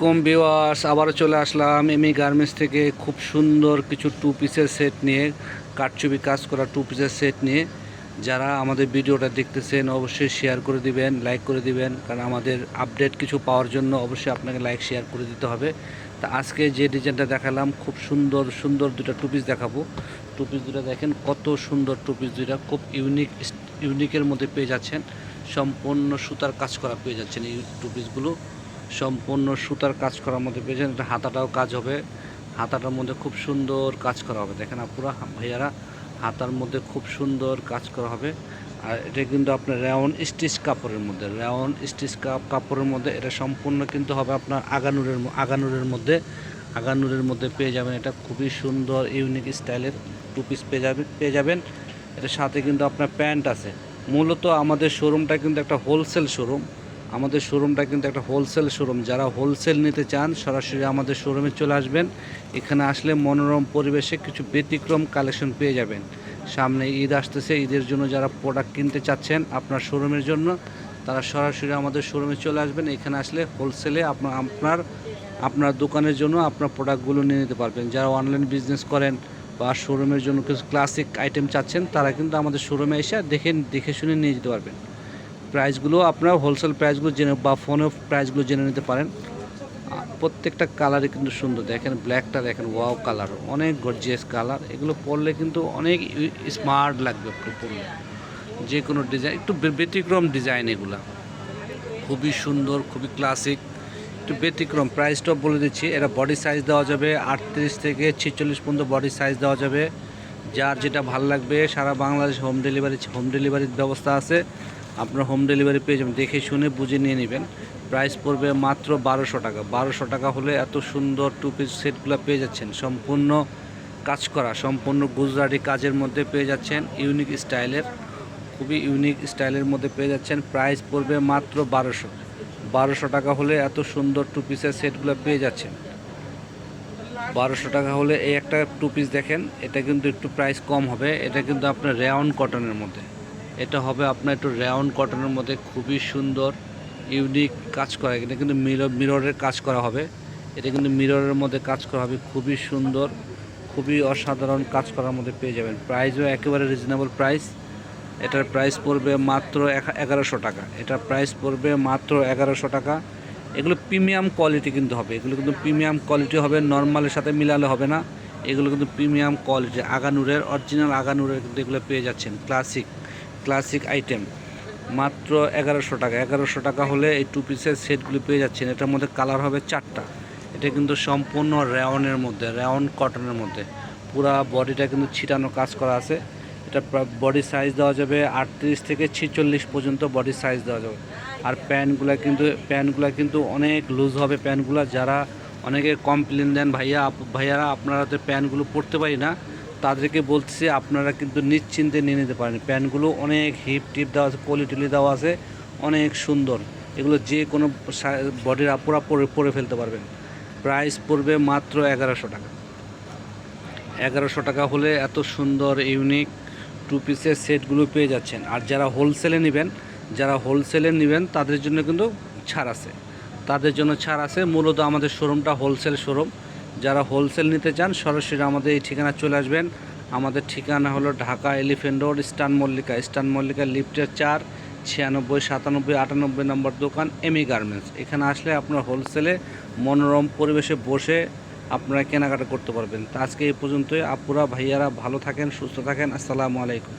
আলাইকুম ভিওয়ার্স আবারও চলে আসলাম এমি গার্মেন্টস থেকে খুব সুন্দর কিছু টু পিসের সেট নিয়ে কাটচুপি কাজ করা টু পিসের সেট নিয়ে। যারা আমাদের ভিডিওটা দেখতেছেন, অবশ্যই শেয়ার করে দিবেন লাইক করে দিবেন, কারণ আমাদের আপডেট কিছু পাওয়ার জন্য অবশ্যই আপনাকে লাইক শেয়ার করে দিতে হবে। তা আজকে যে ডিজাইনটা দেখালাম, খুব সুন্দর সুন্দর দুটো টু পিস দেখাবো। টু পিস দুটো দেখেন, কত সুন্দর টু পিস দুইটা, খুব ইউনিক ইউনিকের মধ্যে পেয়ে যাচ্ছেন। সম্পূর্ণ সুতার কাজ করা পেয়ে যাচ্ছেন এই টু পিসগুলো সম্পূর্ণ সুতার কাজ করার মধ্যে পেয়েছেন এটা হাতাটাও কাজ হবে। হাতাটার মধ্যে খুব সুন্দর কাজ করা হবে। দেখেন আপুরা, ভাইয়ারা, হাতার মধ্যে খুব সুন্দর কাজ করা হবে। আর এটা কিন্তু আপনার রেওন স্টিচ কাপড়ের মধ্যে। রেওন স্টিচ কাপ কাপড়ের মধ্যে এটা সম্পূর্ণ কিন্তু হবে আপনার আগানুরের আগানুরের মধ্যে। আগানুরের মধ্যে পেয়ে যাবেন। এটা খুবই সুন্দর, ইউনিক স্টাইলের টু পিস পেয়ে যাবেন পেয়ে যাবেন। এটার সাথে কিন্তু আপনার প্যান্ট আছে। মূলত আমাদের শোরুমটা কিন্তু একটা হোলসেল শোরুম। আমাদের শোরুমটা কিন্তু একটা হোলসেল শোরুম। যারা হোলসেল নিতে চান, সরাসরি আমাদের শোরুমে চলে আসবেন। এখানে আসলে মনোরম পরিবেশে কিছু ব্যতিক্রম কালেকশন পেয়ে যাবেন। সামনে ঈদ আসতেছে, ঈদের জন্য যারা প্রোডাক্ট কিনতে চাচ্ছেন আপনার শোরুমের জন্য, তারা সরাসরি আমাদের শোরুমে চলে আসবেন। এখানে আসলে হোলসেলে আপনার আপনার আপনার দোকানের জন্য আপনার প্রোডাক্টগুলো নিয়ে নিতে পারবেন। যারা অনলাইন বিজনেস করেন বা শোরুমের জন্য কিছু ক্লাসিক আইটেম চাচ্ছেন, তারা কিন্তু আমাদের শোরুমে এসে দেখে দেখে শুনে নিয়ে যেতে পারবেন। প্রাইসগুলো আপনারা হোলসেল প্রাইসগুলো জেনে বা ফোনে প্রাইসগুলো জেনে নিতে পারেন। প্রত্যেকটা কালারই কিন্তু সুন্দর। দেখেন ব্ল্যাকটা দেখেন ওয়াও কালার অনেক গর্জিয়াস কালার এগুলো পরলে কিন্তু অনেক স্মার্ট লাগবে আপনি পরলে। যে কোনো ডিজাইন একটু ব্যতিক্রম ডিজাইন এগুলা। খুবই সুন্দর, খুবই ক্লাসিক একটু ব্যতিক্রম। প্রাইসটা বলে দিচ্ছি। এটা বডি সাইজ দেওয়া যাবে। আটত্রিশ থেকে ছেচল্লিশ পর্যন্ত বডি সাইজ দেওয়া যাবে। যার যেটা ভালো লাগবে, সারা বাংলাদেশ হোম ডেলিভারি হোম ডেলিভারির ব্যবস্থা আছে। আপনার হোম ডেলিভারি পেয়ে যাবেন। দেখে শুনে বুঝে নিয়ে নেবেন। প্রাইস পড়বে মাত্র বারোশো টাকা। বারোশো টাকা হলে এত সুন্দর টু পিস সেটগুলো পেয়ে যাচ্ছেন। সম্পূর্ণ কাজ করা, সম্পূর্ণ গুজরাটি কাজের মধ্যে পেয়ে যাচ্ছেন। ইউনিক স্টাইলের খুবই ইউনিক স্টাইলের মধ্যে পেয়ে যাচ্ছেন। প্রাইস পড়বে মাত্র বারোশো। বারোশো টাকা হলে এত সুন্দর টু পিসের সেটগুলো পেয়ে যাচ্ছেন। বারোশো টাকা হলে এই একটা টু পিস দেখেন, এটা কিন্তু একটু প্রাইস কম হবে। এটা কিন্তু আপনার রেওন কটনের মধ্যে। এটা হবে আপনার একটু রেওন কটনের মধ্যে খুবই সুন্দর ইউনিক কাজ করা। এটা কিন্তু মিরর মিররের কাজ করা হবে। এটা কিন্তু মিররের মধ্যে কাজ করা হবে, খুবই সুন্দর, খুবই অসাধারণ কাজ করার মধ্যে পেয়ে যাবেন। প্রাইসও একেবারে রিজনেবল প্রাইস এটার প্রাইস পড়বে মাত্র এগারোশো টাকা। এটার প্রাইস পড়বে মাত্র এগারোশো টাকা। এগুলো প্রিমিয়াম কোয়ালিটি কিন্তু হবে। এগুলো কিন্তু প্রিমিয়াম কোয়ালিটি হবে নর্মালের সাথে মিলালে হবে না। এগুলো কিন্তু প্রিমিয়াম কোয়ালিটি আগানুরের অরিজিনাল আগানুরের কিন্তু এগুলো পেয়ে যাচ্ছেন। ক্লাসিক ক্লাসিক আইটেম মাত্র এগারোশো টাকা। এগারোশো টাকা হলে এই টু পিসের সেটগুলি পেয়ে যাচ্ছেন। এটার মধ্যে কালার হবে চারটা। এটা কিন্তু সম্পূর্ণ রেওনের মধ্যে রেওন কটনের মধ্যে। পুরা বডিটা কিন্তু ছিটানো কাজ করা আছে। এটা বডি সাইজ দেওয়া যাবে আটত্রিশ থেকে ছিচল্লিশ পর্যন্ত বডি সাইজ দেওয়া যাবে। আর প্যান্টগুলো কিন্তু প্যান্টগুলো কিন্তু অনেক লুজ হবে প্যান্টগুলো। যারা অনেকে কমপ্লেন দেন, ভাইয়া ভাইয়ারা আপনারা তো প্যান্টগুলো পরতে পারি না। তাদেরকে বলছি আপনারা কিন্তু নিশ্চিন্তে নিয়ে নিতে পারেন। প্যান্টগুলো অনেক হিপ টিপ দেওয়া আছে, কোয়ালিটি দেওয়া আছে, অনেক সুন্দর। এগুলো যে কোনো বডির আপুরা পরে পরে ফেলতে পারবেন। প্রাইস পড়বে মাত্র এগারোশো টাকা। এগারোশো টাকা হলে এত সুন্দর ইউনিক টু পিসের সেটগুলো পেয়ে যাচ্ছেন। আর যারা হোলসেলে নেবেন, যারা হোলসেলে নেবেন, তাদের জন্য কিন্তু ছাড় আছে। তাদের জন্য ছাড় আছে। মূলত আমাদের শোরুমটা হোলসেল শোরুম যারা হোলসেল নিতে চান, সরাসরি আমাদের এই ঠিকানা চলে আসবেন। আমাদের ঠিকানা হলো ঢাকা এলিফেন্ট রোড, স্টান মল্লিকা। স্টান মল্লিকা লিফটের চার, ছিয়ানব্বই, সাতানব্বই, আটানব্বই নম্বর দোকান, এমি গার্মেন্টস। এখানে আসলে আপনার হোলসেলে মনোরম পরিবেশে বসে আপনারা কেনাকাটা করতে পারবেন। তা আজকে এই পর্যন্তই। আপুরা, ভাইয়ারা ভালো থাকেন, সুস্থ থাকেন। আসসালামু আলাইকুম।